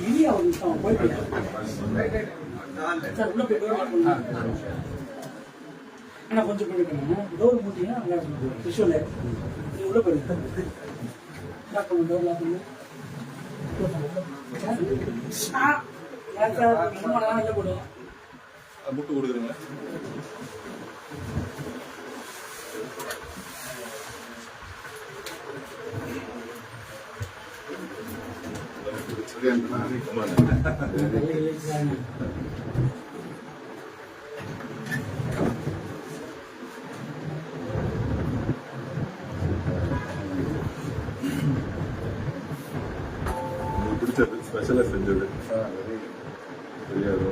இனி அவர் சார் உள்ள போய் டோர் ஆனால் கொஞ்சம் போயிட்டு டோர் மூட்டிங்கன்னா அங்கே விஷுவல் நீ உள்ள போயிட்டு லாக் பண்ணு டோர் லாக் பண்ணு முட்டு கொடுக்குறீங்க சார் சும்மா நான் இல்லை போடுவோம் புக்கு கொடுக்குறீங்க உங்களுக்கு பிடிச்சது ஸ்பெஷலாக செஞ்சது தெரியாது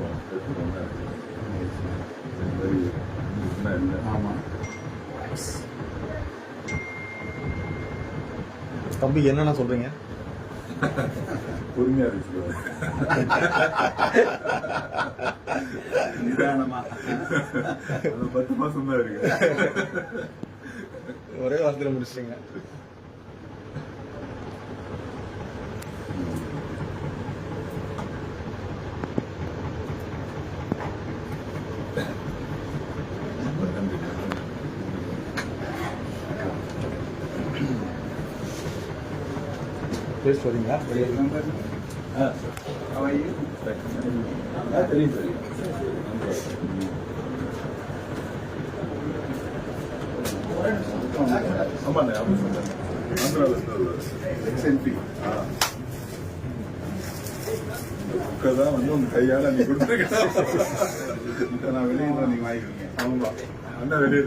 ஆமா தம்பி என்னென்ன சொல்றீங்க பொறுமையா இருக்கு நிதானமா. பத்து மாசம் தான் இருக்கு. ஒரே வாரத்தில் முடிச்சிட்டீங்க. பேசிட்டு வரீங்களா வெளியே அவையும் தெரியும் தெரியும். ஆமாண்ணே ஆமா சொன்னேன் ஆந்திராவில் எக்ஸ்என்பி புக்கை தான் வந்து உங்க கையால நீ கொடுத்துருக்க நான் வெளியே நீங்க வாங்கிக்கோங்க. ஆமா. அண்ணா வெளியே